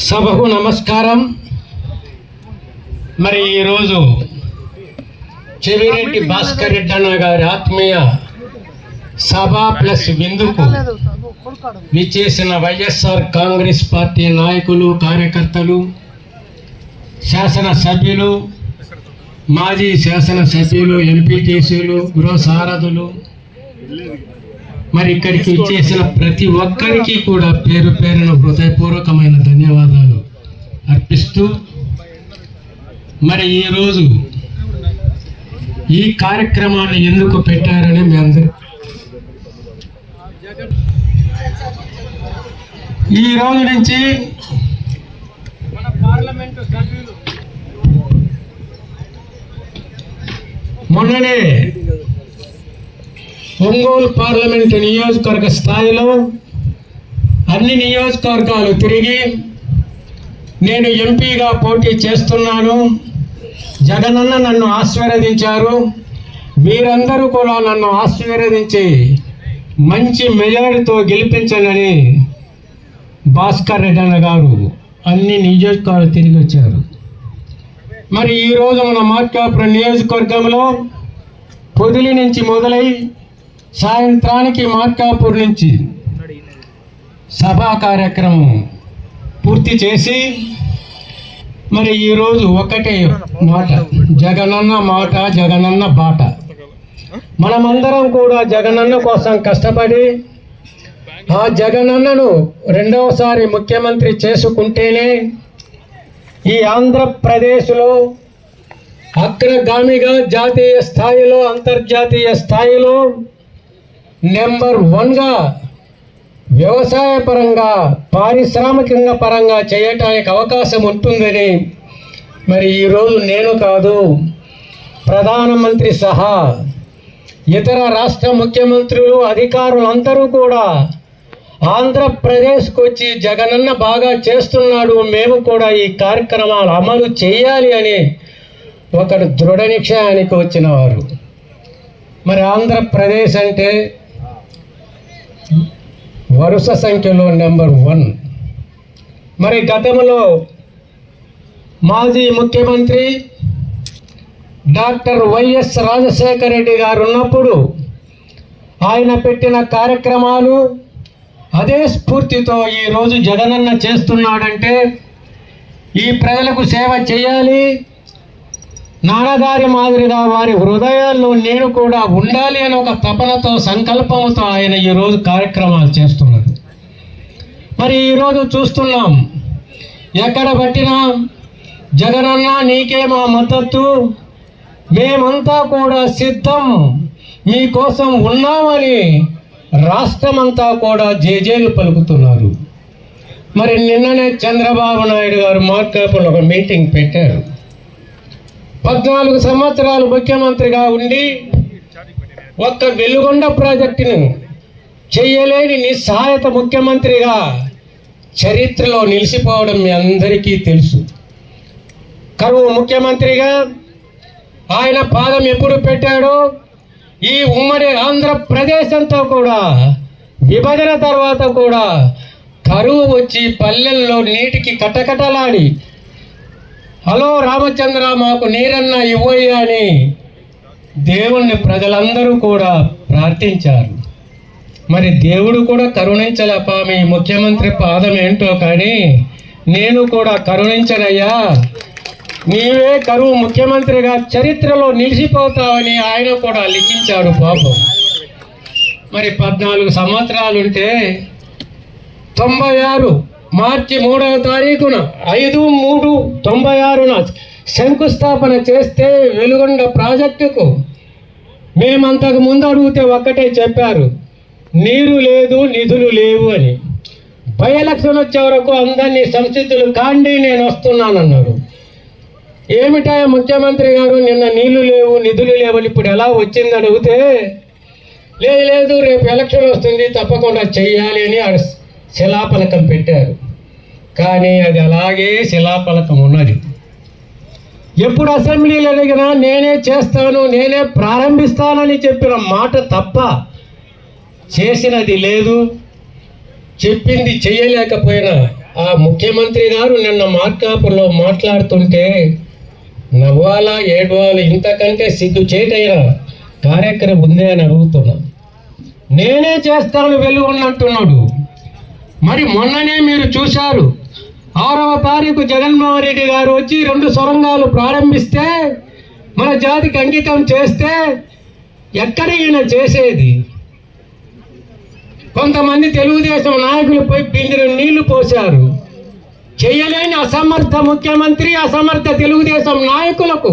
సభకు నమస్కారం. మరి ఈరోజు చెవిరెడ్డి భాస్కర్ రెడ్డి అన్న గారి ఆత్మీయ సభ ప్లస్ విందుకు విచ్చేసిన వైఎస్ఆర్ కాంగ్రెస్ పార్టీ నాయకులు కార్యకర్తలు శాసనసభ్యులు మాజీ శాసనసభ్యులు ఎంపీటీసీలు గృహ సారథులు మరి ఇక్కడికి ఇచ్చేసిన ప్రతి ఒక్కరికి కూడా పేరు పేరున హృదయపూర్వకమైన ధన్యవాదాలు అర్పిస్తూ మరి ఈరోజు ఈ కార్యక్రమాన్ని ఎందుకు పెట్టారని మీ అందరూ ఈ రోజు నుంచి మొన్ననే ఒంగోలు పార్లమెంటు నియోజకవర్గ స్థాయిలో అన్ని నియోజకవర్గాలు తిరిగి నేను ఎంపీగా పోటీ చేస్తున్నాను. జగనన్న నన్ను ఆశీర్వదించారు. మీరందరూ కూడా నన్ను ఆశీర్వదించి మంచి మెజారిటీతో గెలిపించనని భాస్కర్ రెడ్డి అన్న గారు అన్ని నియోజకవర్గాలు తిరిగి వచ్చారు. మరి ఈరోజు మన మార్కాపురం నియోజకవర్గంలో పొదిలి నుంచి మొదలై సాయంత్రానికి మార్కాపూర్ నుంచి సభా కార్యక్రమం పూర్తి చేసి మరి ఈరోజు ఒకటే మాట. జగనన్న మాట జగనన్న బాట. మనమందరం కూడా జగనన్న కోసం కష్టపడి ఆ జగనన్నను రెండవసారి ముఖ్యమంత్రి చేసుకుంటేనే ఈ ఆంధ్రప్రదేశ్లో అగ్రగామిగా జాతీయ స్థాయిలో అంతర్జాతీయ స్థాయిలో నెంబర్ వన్గా వ్యవసాయ పరంగా పారిశ్రామికంగా పరంగా చేయటానికి అవకాశం ఉంటుందని మరి ఈరోజు నేను కాదు ప్రధానమంత్రి సహా ఇతర రాష్ట్ర ముఖ్యమంత్రులు అధికారులు అందరూ కూడా ఆంధ్రప్రదేశ్కు వచ్చి జగనన్న బాగా చేస్తున్నాడు మేము కూడా ఈ కార్యక్రమాలు అమలు చేయాలి అని ఒకడు దృఢ నిశ్చయానికి వచ్చిన వారు మరి ఆంధ్రప్రదేశ్ అంటే వరుస సంఖ్యలో నెంబర్ వన్. మరి గతంలో మాజీ ముఖ్యమంత్రి డాక్టర్ వైఎస్ రాజశేఖర రెడ్డి గారు ఉన్నప్పుడు ఆయన పెట్టిన కార్యక్రమాలు అదే స్ఫూర్తితో ఈరోజు జగనన్న చేస్తున్నాడంటే ఈ ప్రజలకు సేవ చేయాలి. నాన్నగారి మాదిరిగా వారి హృదయాల్లో నేను కూడా ఉండాలి అని ఒక తపనతో సంకల్పంతో ఆయన ఈరోజు కార్యక్రమాలు చేస్తున్నారు. మరి ఈరోజు చూస్తున్నాం. ఎక్కడ పట్టినా జగనన్న నీకే మా మద్దతు. మేమంతా కూడా సిద్ధం. మీకోసం ఉన్నామని రాష్ట్రమంతా కూడా జేజేలు పలుకుతున్నారు. మరి నిన్ననే చంద్రబాబు నాయుడు గారు మార్కాపులో ఒక మీటింగ్ పెట్టారు. పద్నాలుగు సంవత్సరాలు ముఖ్యమంత్రిగా ఉండి ఒక్క వెలుగొండ ప్రాజెక్టును చేయలేని నిస్సహాయత ముఖ్యమంత్రిగా చరిత్రలో నిలిచిపోవడం మీ అందరికీ తెలుసు. కరువు ముఖ్యమంత్రిగా ఆయన పాదం ఎప్పుడు పెట్టాడో ఈ ఉమ్మడి ఆంధ్రప్రదేశ్ అంతా కూడా విభజన తర్వాత కూడా కరువు వచ్చి పల్లెల్లో నీటికి కటకటలాడి హలో రామచంద్ర మాకు నీరన్న ఇవ్వయ్యా అని దేవుణ్ణి ప్రజలందరూ కూడా ప్రార్థించారు. మరి దేవుడు కూడా కరుణించలేపా మీ ముఖ్యమంత్రి పాదం ఏంటో కానీ నేను కూడా కరుణించనయ్యా. నీవే కరువు ముఖ్యమంత్రిగా చరిత్రలో నిలిచిపోతావని ఆయన కూడా లిఖించాడు పాపం. మరి పద్నాలుగు సంవత్సరాలుంటే తొంభై ఆరు మార్చి మూడవ తారీఖున ఐదు మూడు తొంభై ఆరున శంకుస్థాపన చేస్తే వెలుగొండ ప్రాజెక్టుకు మేమంతకు ముందు అడిగితే ఒక్కటే చెప్పారు. నీరు లేదు నిధులు లేవు అని. బై ఎలక్షన్ వచ్చే వరకు అందరినీ సంసిద్ధులు కాండి నేను వస్తున్నానన్నారు. ఏమిటా ముఖ్యమంత్రి గారు నిన్న నీళ్ళు లేవు నిధులు లేవని ఇప్పుడు ఎలా వచ్చింది అడిగితే లేదు లేదు రేపు ఎలక్షన్ వస్తుంది తప్పకుండా చెయ్యాలి అని ఆడ శిలాఫలకం పెట్టారు. కానీ అది అలాగే శిలాఫలకం ఉన్నది. ఎప్పుడు అసెంబ్లీలో అడిగినా నేనే చేస్తాను నేనే ప్రారంభిస్తానని చెప్పిన మాట తప్ప చేసినది లేదు. చెప్పింది చేయలేకపోయినా ఆ ముఖ్యమంత్రి గారు నిన్న మార్కాపులో మాట్లాడుతుంటే నవ్వాలా ఏడవాలా ఇంతకంటే సిగ్గు చేటైన కార్యక్రమం ఉందే అని అడుగుతున్నా. నేనే చేస్తాను వెలుగుని అంటున్నాడు. మరి మొన్ననే మీరు చూశారు ఆరవ తారీఖు జగన్మోహన్ రెడ్డి గారు వచ్చి రెండు సొరంగాలు ప్రారంభిస్తే మన జాతికి అంకితం చేస్తే ఎక్కడ ఈయన చేసేది? కొంతమంది తెలుగుదేశం నాయకులు పోయి బిందెలు నీళ్ళు పోశారు. చేయలేని అసమర్థ ముఖ్యమంత్రి అసమర్థ తెలుగుదేశం నాయకులకు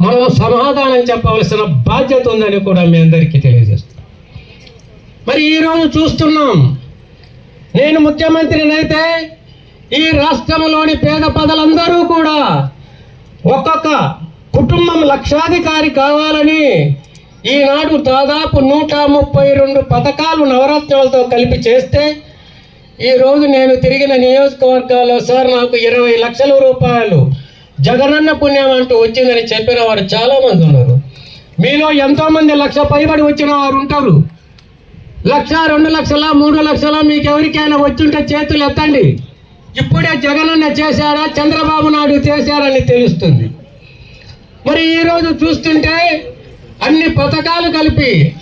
మనం సమాధానం చెప్పవలసిన బాధ్యత ఉందని కూడా మీ అందరికీ తెలియజేస్తాం మరి ఈరోజు చూస్తున్నాం. నేను ముఖ్యమంత్రినైతే ఈ రాష్ట్రంలోని పేద ప్రజలందరూ కూడా ఒక్కొక్క కుటుంబం లక్షాధికారి కావాలని ఈనాడు దాదాపు నూట ముప్పై రెండు పథకాలు నవరత్నాలతో కలిపి చేస్తే ఈరోజు నేను తిరిగిన నియోజకవర్గాల్లో సార్ నాకు ఇరవై లక్షల రూపాయలు జగనన్న పుణ్యం అంటూ వచ్చిందని చెప్పిన వారు చాలామంది ఉన్నారు. మీలో ఎంతోమంది లక్ష పైబడి వచ్చిన వారు ఉంటారు. లక్ష రెండు లక్షల మూడు లక్షల మీకు ఎవరికైనా వచ్చుంటే చేతులు ఎత్తండి. ఇప్పుడే జగనన్న చేశారా చంద్రబాబు నాయుడు చేశారని తెలుస్తుంది. మరి ఈరోజు చూస్తుంటే అన్ని పథకాలు కలిపి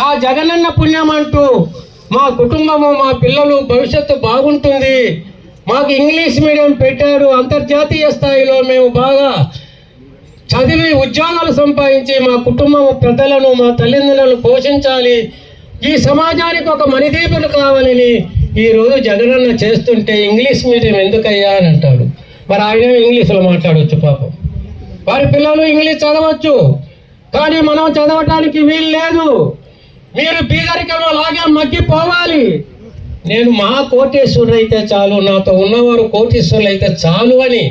ఆ జగనన్న పుణ్యం అంటూ మా కుటుంబము మా పిల్లలు భవిష్యత్తు బాగుంటుంది. మాకు ఇంగ్లీష్ మీడియం పెట్టారు. అంతర్జాతీయ స్థాయిలో మేము బాగా చదివి ఉద్యోగాలు సంపాదించి మా కుటుంబం పెద్దలను మా తల్లిదండ్రులను పోషించాలి. ఈ సమాజానికి ఒక మణిదీపులు కావాలని ఈరోజు జగనన్న చేస్తుంటే ఇంగ్లీష్ మీడియం ఎందుకయ్యా అని అంటాడు. మరి ఆయన ఇంగ్లీష్లో మాట్లాడవచ్చు పాపం? వారి పిల్లలు ఇంగ్లీష్ చదవచ్చు. కానీ మనం చదవటానికి వీలు లేదు. మీరు బీదరికంలో లాగా మగ్గిపోవాలి. నేను మా కోటేశ్వరుడు అయితే చాలు నాతో ఉన్నవారు కోటేశ్వరులు అయితే చాలు అని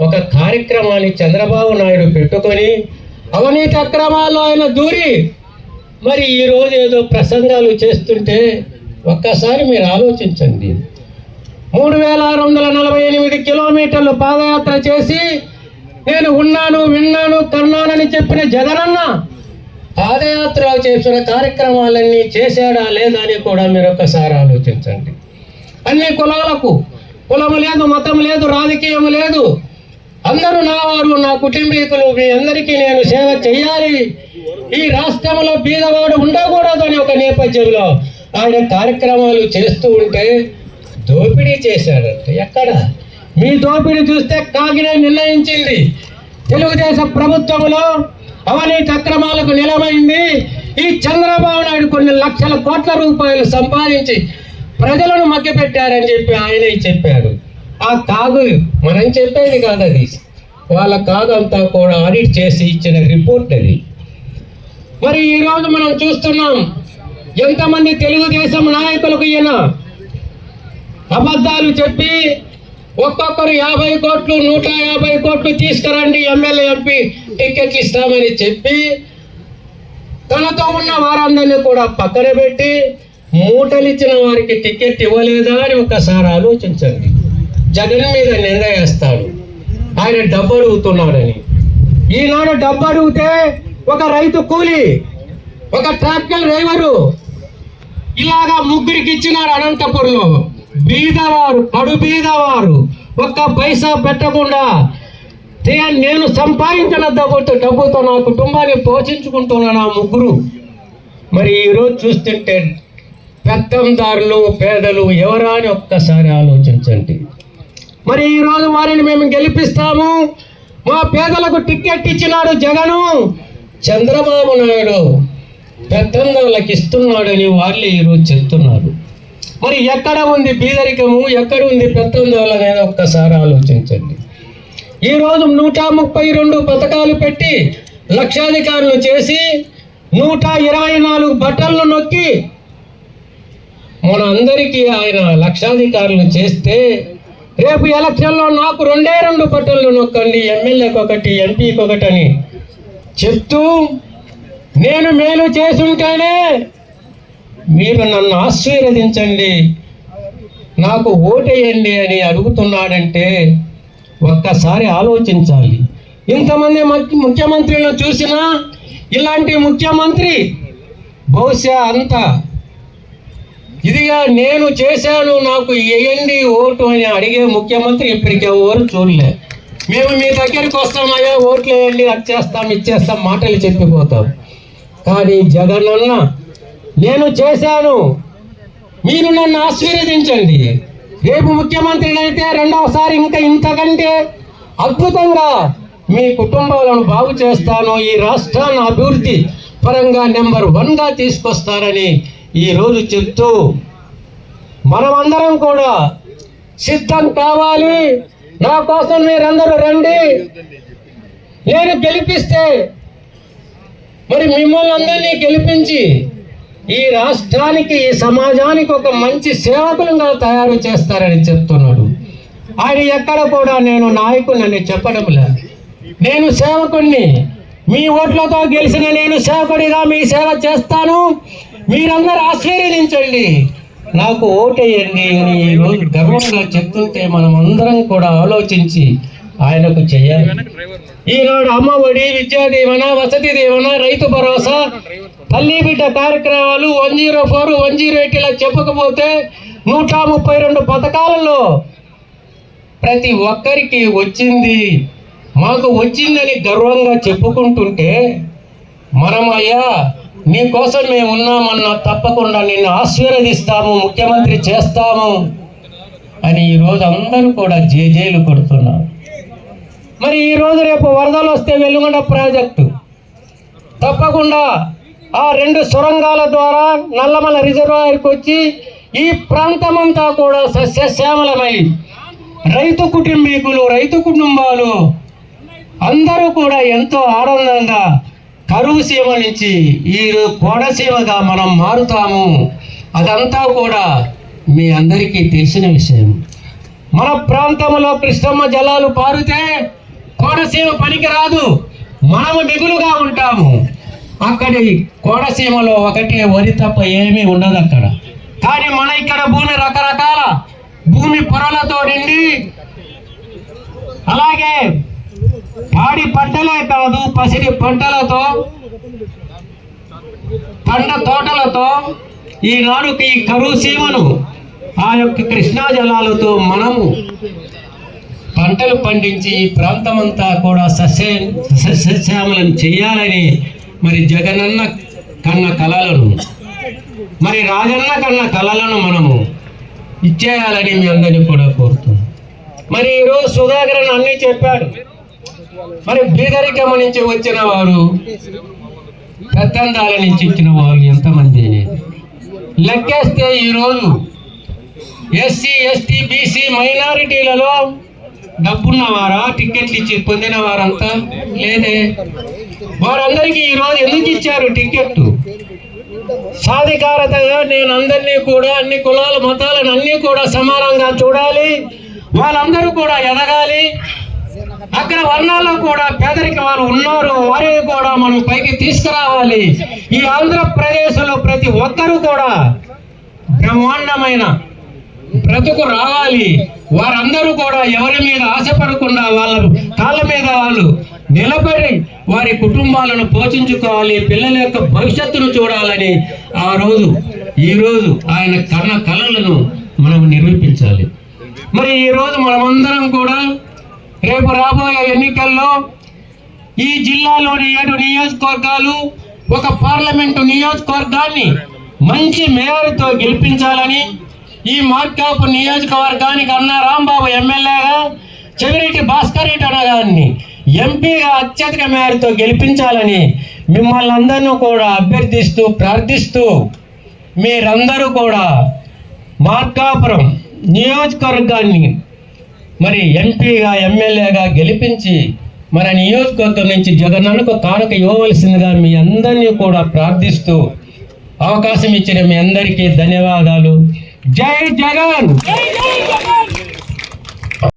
ఒక కార్యక్రమాన్ని చంద్రబాబు నాయుడు పెట్టుకొని అవినీతి అక్రమాల్లో ఆయన దూరి మరి ఈరోజు ఏదో ప్రసంగాలు చేస్తుంటే ఒక్కసారి మీరు ఆలోచించండి. మూడు వేల ఆరు వందల నలభై ఎనిమిది కిలోమీటర్లు పాదయాత్ర చేసి నేను ఉన్నాను విన్నాను కన్నానని చెప్పిన జగనన్న పాదయాత్ర చేసిన కార్యక్రమాలన్నీ చేశాడా లేదా అని కూడా మీరు ఒక్కసారి ఆలోచించండి. అన్ని కులాలకు కులము లేదు మతం లేదు రాజకీయం లేదు. అందరూ నా వారు నా కుటుంబీకులు మీ అందరికీ నేను సేవ చేయాలి ఈ రాష్ట్రంలో బీదవాడు ఉండకూడదు అని ఒక నేపథ్యంలో ఆయన కార్యక్రమాలు చేస్తూ ఉంటే దోపిడీ చేశాడంటే ఎక్కడ? మీ దోపిడీ చూస్తే కాకినే నిర్ణయించింది. తెలుగుదేశం ప్రభుత్వంలో అవినీతి అక్రమాలకు నిలమైంది ఈ చంద్రబాబు నాయుడు కొన్ని లక్షల కోట్ల రూపాయలు సంపాదించి ప్రజలను మగ్గిపెట్టారని చెప్పి ఆయనే చెప్పాడు. ఆ కాగు మనం చెప్పేది కాదు అది. వాళ్ళ కాగు అంతా కూడా ఆడిట్ చేసి ఇచ్చిన రిపోర్ట్ అది. మరి ఈరోజు మనం చూస్తున్నాం ఎంతమంది తెలుగుదేశం నాయకులకు ఈయన అబద్ధాలు చెప్పి ఒక్కొక్కరు యాభై కోట్లు నూట యాభై కోట్లు తీసుకురండి ఎమ్మెల్యే ఎంపీ టికెట్లు ఇస్తామని చెప్పి తనతో ఉన్న వారందరినీ కూడా పక్కన పెట్టి మూటలిచ్చిన వారికి టికెట్ ఇవ్వలేదా అని ఒకసారి ఆలోచించండి. జగన్ మీద నింద వేస్తాడు. ఆయన డబ్బు అడుగుతున్నాడని ఈనాడు డబ్బు అడిగితే ఒక రైతు కూలి ఒక ట్రాక్టర్ డ్రైవరు ఇలాగా ముగ్గురికి ఇచ్చినారు అనంతపురంలో. బీదవారు పడు బీదవారు ఒక్క పైసా పెట్టకుండా నేను సంపాదించిన డబ్బుతో డబ్బుతో నా కుటుంబాన్ని పోషించుకుంటున్నాను ఆ ముగ్గురు. మరి ఈరోజు చూస్తుంటే పెత్తందారులు పేదలు ఎవరా అని ఒక్కసారి ఆలోచించండి. మరి ఈరోజు వారిని మేము గెలిపిస్తాము. మా పేదలకు టిక్కెట్ ఇచ్చినాడు జగను. చంద్రబాబు నాయుడు పెత్తందారులకు ఇస్తున్నాడని వాళ్ళే ఈరోజు చెప్తున్నారు. మరి ఎక్కడ ఉంది బీదరికము? ఎక్కడ ఉంది పెత్తందోళన అనేది ఒక్కసారి ఆలోచించండి. ఈరోజు నూట ముప్పై రెండు పథకాలు పెట్టి లక్షాధికారులు చేసి నూట ఇరవై నాలుగు బట్టలను నొక్కి మన అందరికీ ఆయన లక్షాధికారులు చేస్తే రేపు ఎలక్షన్లో నాకు రెండే రెండు బట్టలు నొక్కండి ఎమ్మెల్యేకి ఒకటి ఎంపీకి ఒకటి అని చెప్తూ నేను మేలు చేసుంటేనే మీరు నన్ను ఆశీర్వదించండి. నాకు ఓటేయండి అని అడుగుతున్నాడంటే ఒక్కసారి ఆలోచించాలి. ఇంతమంది ముఖ్యమంత్రులను చూసినా ఇలాంటి ముఖ్యమంత్రి బహుశా అంత ఇదిగా నేను చేశాను నాకు వేయండి ఓటు అని అడిగే ముఖ్యమంత్రి ఇప్పటికి ఎవరు చూడలే. మేము మీ దగ్గరికి వస్తామయ్యా ఓట్లు వేయండి అది చేస్తాం ఇచ్చేస్తాం మాటలు చెప్పిపోతాం. కానీ జగనన్న నేను చేశాను. మీరు నన్ను ఆశీర్వదించండి. రేపు ముఖ్యమంత్రిని అయితే రెండవసారి ఇంకా ఇంతకంటే అద్భుతంగా మీ కుటుంబాలను బాగు చేస్తాను. ఈ రాష్ట్రాన్ని అభివృద్ధి పరంగా నెంబర్ వన్గా తీసుకొస్తారని ఈరోజు చెప్తూ మనమందరం కూడా సిద్ధం కావాలి. నా కోసం మీరందరూ రండి. నేను గెలిపిస్తే మరి మిమ్మల్ని అందరినీ గెలిపించి ఈ రాష్ట్రానికి ఈ సమాజానికి ఒక మంచి సేవకులుగా తయారు చేస్తారని చెప్తున్నాడు. ఆయన ఎక్కడ కూడా నేను నాయకుడిని చెప్పడం లేదు. నేను సేవకుణ్ణి. మీ ఓట్లతో గెలిచిన నేను సేవకుడిగా మీ సేవ చేస్తాను. మీరందరూ ఆశీర్వదించండి. నాకు ఓటేయండి అని ఈరోజు గర్వంగా చెప్తుంటే మనం అందరం కూడా ఆలోచించి ఆయనకు చేయాలి. ఈనాడు అమ్మ ఒడి విద్యా దీవెన వసతి దీవెన రైతు భరోసా తల్లి బిడ్డ కార్యక్రమాలు one zero four one zero eight ఇలా చెప్పకపోతే నూట ముప్పై రెండు పథకాలలో ప్రతి ఒక్కరికి వచ్చింది. మాకు వచ్చిందని గర్వంగా చెప్పుకుంటుంటే మనమయ్యా నీకోసం మేము ఉన్నామన్నా తప్పకుండా నిన్ను ఆశీర్వదిస్తాము ముఖ్యమంత్రి చేస్తాము అని ఈరోజు అందరూ కూడా జేజేలు కొడుతున్నారు. మరి ఈరోజు రేపు వరదలు వస్తే వెలుగొండ ప్రాజెక్టు తప్పకుండా ఆ రెండు సొరంగాల ద్వారా నల్లమల రిజర్వాయర్కి వచ్చి ఈ ప్రాంతమంతా కూడా సస్యశ్యామలమై రైతు కుటుంబీకులు రైతు కుటుంబాలు అందరూ కూడా ఎంతో ఆనందంగా కరువు సీమ నుంచి ఈ కోడసీమగా మనం మారుతాము. అదంతా కూడా మీ అందరికీ తెలిసిన విషయం. మన ప్రాంతంలో కృష్ణమ్మ జలాలు పారితే కోనసీమ పనికి రాదు మనము మిగులుగా ఉంటాము. అక్కడి కోడసీమలో ఒకటే వరి తప్ప ఏమీ ఉండదు అక్కడ కానీ మన ఇక్కడ భూమి రకరకాల భూమి పొరలతో నిండి అలాగే పాడి పంటలే కాదు పసిడి పంటలతో పంట తోటలతో ఈనాడుకి ఈ కరువు సీమను ఆ యొక్క కృష్ణా జలాలతో మనము పంటలు పండించి ఈ ప్రాంతమంతా కూడా సస్య సస్యశ్యామలం చేయాలని మరి జగనన్న కన్న కళలను మరి రాజన్న కన్న కళలను మనము ఇచ్చేయాలని మీ అందరినీ కూడా కోరుతున్నాం. మరి ఈరోజు సుధాకరన్ అన్నీ చెప్పాడు. మరి బీదరికం నుంచి వచ్చిన వారు పెత్తందాల నుంచి వచ్చిన వారు ఎంతమంది? లెక్కేస్తే ఈరోజు ఎస్సీ ఎస్టీ బీసీ మైనారిటీలలో డబ్బున్నవారా టికెట్లు ఇచ్చి పొందిన వారంతా? లేదే. వారందరికీ ఈరోజు ఎందుకు ఇచ్చారు టికెట్ సాధికారతగా నేను అందరినీ కూడా అన్ని కులాల మతాలను అన్నీ కూడా సమానంగా చూడాలి. వాళ్ళందరూ కూడా ఎదగాలి. అక్కడ వర్ణాల్లో కూడా పేదరిక వారు ఉన్నారు. వారిని కూడా మనం పైకి తీసుకురావాలి. ఈ ఆంధ్రప్రదేశ్లో ప్రతి ఒక్కరూ కూడా బ్రహ్మాండమైన బ్రతుకు రావాలి. వారందరూ కూడా ఎవరి మీద ఆశపడకుండా వాళ్ళ కాళ్ళ మీద వాళ్ళు నిలబడి వారి కుటుంబాలను పోషించుకోవాలి పిల్లల యొక్క భవిష్యత్తును చూడాలని ఆ రోజు ఈ రోజు ఆయన కన్న కళలను మనం నిరూపించాలి మరి ఈ రోజు మనమందరం కూడా రేపు రాబోయే ఎన్నికల్లో ఈ జిల్లాలోని ఏడు నియోజకవర్గాలు ఒక పార్లమెంటు నియోజకవర్గాన్ని మంచి మేయర్తో గెలిపించాలని ఈ మార్కాపు నియోజకవర్గానికి అన్న రాంబాబు ఎమ్మెల్యేగా చెవిరెడ్డి భాస్కర్ రెడ్డి అన్నగారిని ఎంపీగా అత్యధిక మేరతో గెలిపించాలని మిమ్మల్ని అందరినూ కూడా అభ్యర్థిస్తూ ప్రార్థిస్తూ మీరందరూ కూడా మార్కాపురం నియోజకవర్గాన్ని మరి ఎంపీగా ఎమ్మెల్యేగా గెలిపించి మన నియోజకవర్గం నుంచి జగనన్నకు కానుక ఇవ్వవలసిందిగా మీ అందరినీ కూడా ప్రార్థిస్తూ అవకాశం ఇచ్చిన మీ అందరికీ ధన్యవాదాలు. జై జగన్!